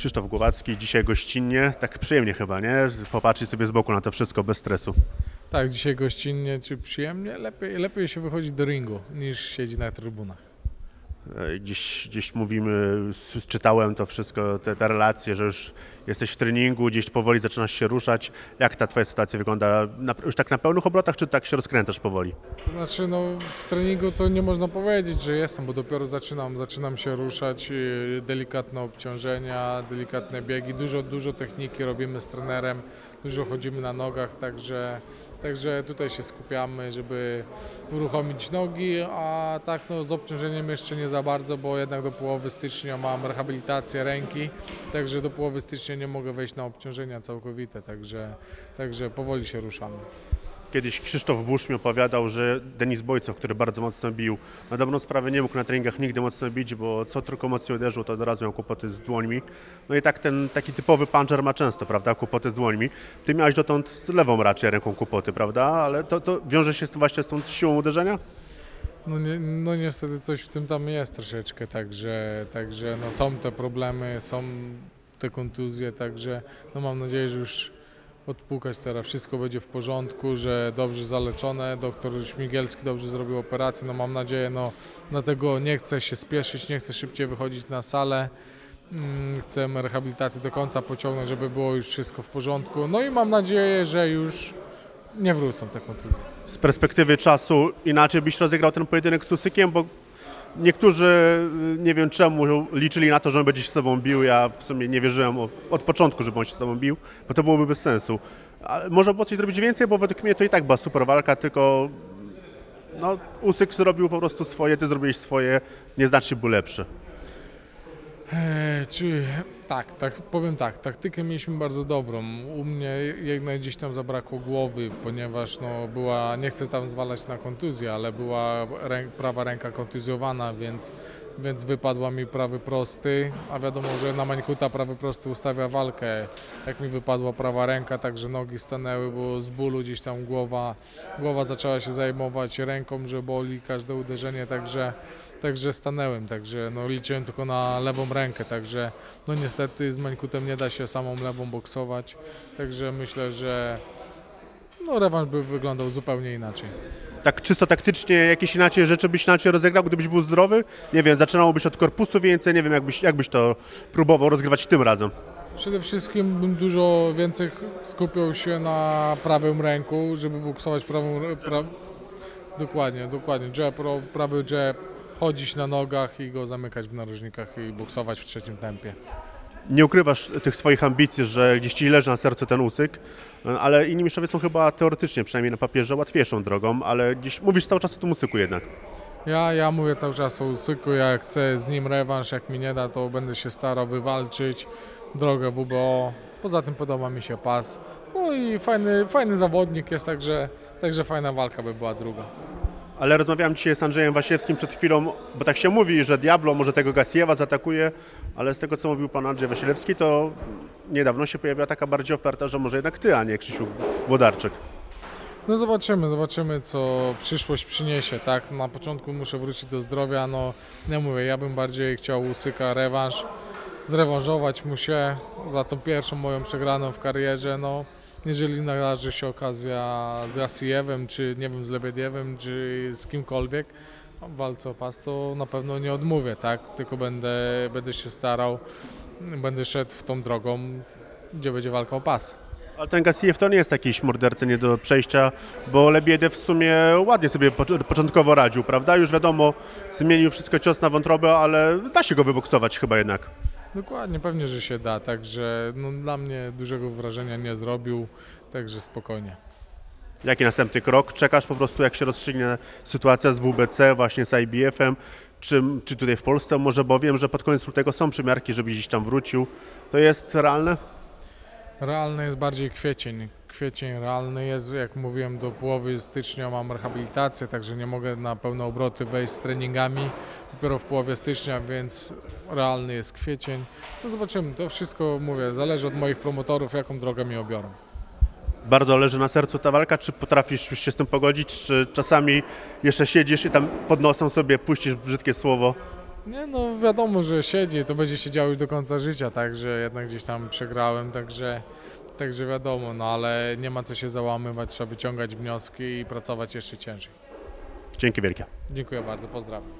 Krzysztof Głowacki, dzisiaj gościnnie, tak przyjemnie chyba, nie? Popatrzeć sobie z boku na to wszystko bez stresu. Tak, dzisiaj gościnnie czy przyjemnie, lepiej, lepiej się wychodzi do ringu niż siedzi na trybunach. E, Gdzieś, gdzieś mówimy, czytałem to wszystko, te, te relacje, że już jesteś w treningu, gdzieś powoli zaczynasz się ruszać. Jak ta twoja sytuacja wygląda? Na, już tak na pełnych obrotach, czy tak się rozkręcasz powoli? Znaczy, no w treningu to nie można powiedzieć, że jestem, bo dopiero zaczynam, zaczynam się ruszać, yy, delikatne obciążenia, delikatne biegi, dużo, dużo techniki robimy z trenerem, dużo chodzimy na nogach, także, także tutaj się skupiamy, żeby uruchomić nogi, a tak no z obciążeniem jeszcze nie za bardzo, bo jednak do połowy stycznia mam rehabilitację ręki, także do połowy stycznia nie mogę wejść na obciążenia całkowite, także, także powoli się ruszamy. Kiedyś Krzysztof Busz mi opowiadał, że Denis Bojcow, który bardzo mocno bił, na dobrą sprawę nie mógł na treningach nigdy mocno bić, bo co tylko mocniej uderzył, to od razu miał kłopoty z dłońmi. No i tak ten taki typowy puncher ma często, prawda, kłopoty z dłońmi. Ty miałeś dotąd z lewą raczej ręką kłopoty, prawda, ale to, to wiąże się z, właśnie z tą siłą uderzenia? No, nie, no niestety coś w tym tam jest troszeczkę, także, także no są te problemy, są te kontuzje, także no mam nadzieję, że już odpukać teraz wszystko będzie w porządku, że dobrze zaleczone, doktor Śmigielski dobrze zrobił operację, no mam nadzieję, no dlatego nie chcę się spieszyć, nie chcę szybciej wychodzić na salę. Mm, Chcemy rehabilitację do końca pociągnąć, żeby było już wszystko w porządku. No i mam nadzieję, że już nie wrócą te kontuzje. Z perspektywy czasu inaczej byś rozegrał ten pojedynek z Usykiem, bo niektórzy, y, nie wiem czemu, liczyli na to, że on będzie się z tobą bił. Ja w sumie nie wierzyłem od początku, żeby on się z tobą bił, bo to byłoby bez sensu. Ale można było coś zrobić więcej, bo według mnie to i tak była super walka, tylko no, Usyk zrobił po prostu swoje, ty zrobiłeś swoje, nieznacznie był lepszy. Eee, czy tak, tak, powiem tak, taktykę mieliśmy bardzo dobrą. U mnie jednak gdzieś tam zabrakło głowy, ponieważ no, była, nie chcę tam zwalać na kontuzję, ale była rę, prawa ręka kontuzjowana, więc, więc wypadła mi prawy prosty, a wiadomo, że na Mańkuta prawy prosty ustawia walkę. Jak mi wypadła prawa ręka, także nogi stanęły, bo z bólu gdzieś tam głowa, głowa zaczęła się zajmować ręką, że boli każde uderzenie, także Także stanęłem, także no, liczyłem tylko na lewą rękę, także no niestety z Mańkutem nie da się samą lewą boksować, także myślę, że no, rewanż by wyglądał zupełnie inaczej. Tak czysto taktycznie jakieś inaczej rzeczy byś inaczej rozegrał, gdybyś był zdrowy? Nie wiem, zaczynałbyś od korpusu więcej, nie wiem, jakbyś, jakbyś to próbował rozgrywać tym razem. Przede wszystkim bym dużo więcej skupiał się na prawym ręku, żeby boksować prawą, pra... dokładnie, dokładnie, jab, prawy jab, chodzić na nogach i go zamykać w narożnikach i boksować w trzecim tempie. Nie ukrywasz tych swoich ambicji, że gdzieś ci leży na sercu ten usyk, ale inni mistrzowie są chyba teoretycznie, przynajmniej na papierze, łatwiejszą drogą, ale gdzieś mówisz cały czas o tym usyku jednak. Ja, ja mówię cały czas o Usyku, ja chcę z nim rewanż, jak mi nie da, to będę się starał wywalczyć drogę WBO. Poza tym podoba mi się pas. No i fajny, fajny zawodnik jest, także, także fajna walka by była druga. Ale rozmawiałem dzisiaj z Andrzejem Wasiewskim przed chwilą, bo tak się mówi, że Diablo może tego Gassiewa zaatakuje, ale z tego co mówił pan Andrzej Wasielewski, to niedawno się pojawiła taka bardziej oferta, że może jednak ty, a nie Krzysiu Włodarczyk. No zobaczymy, zobaczymy co przyszłość przyniesie, tak? Na początku muszę wrócić do zdrowia, no nie mówię, ja bym bardziej chciał Usyka rewanż, zrewanżować mu się za tą pierwszą moją przegraną w karierze, no jeżeli nadarzy się okazja z Jasijewem, czy nie wiem, z Lebediewem, czy z kimkolwiek w walce o pas, to na pewno nie odmówię, tak? Tylko będę, będę się starał, będę szedł w tą drogą, gdzie będzie walka o pas. Ale ten Gassiew to nie jest jakiś morderca nie do przejścia, bo Lebiedew w sumie ładnie sobie pocz- początkowo radził, prawda? Już wiadomo, zmienił wszystko cios na wątrobę, ale da się go wyboksować chyba jednak. Dokładnie, pewnie, że się da, także no, dla mnie dużego wrażenia nie zrobił, także spokojnie. Jaki następny krok? Czekasz po prostu, jak się rozstrzygnie sytuacja z WBC, właśnie z IBF-em, czy, czy tutaj w Polsce może, bo wiem, że pod koniec lutego są przymiarki, żeby gdzieś tam wrócił. To jest realne? Realny jest bardziej kwiecień. Kwiecień realny jest, jak mówiłem, do połowy stycznia mam rehabilitację, także nie mogę na pełne obroty wejść z treningami. Dopiero w połowie stycznia, więc realny jest kwiecień. No zobaczymy, to wszystko, mówię, zależy od moich promotorów, jaką drogę mi obiorą. Bardzo leży na sercu ta walka, czy potrafisz już się z tym pogodzić, czy czasami jeszcze siedzisz i tam pod nosem sobie puścisz brzydkie słowo? Nie no, wiadomo, że siedzi, to będzie się działo już do końca życia, także jednak gdzieś tam przegrałem, także, także wiadomo, no ale nie ma co się załamywać, trzeba wyciągać wnioski i pracować jeszcze ciężej. Dzięki wielkie. Dziękuję bardzo, pozdrawiam.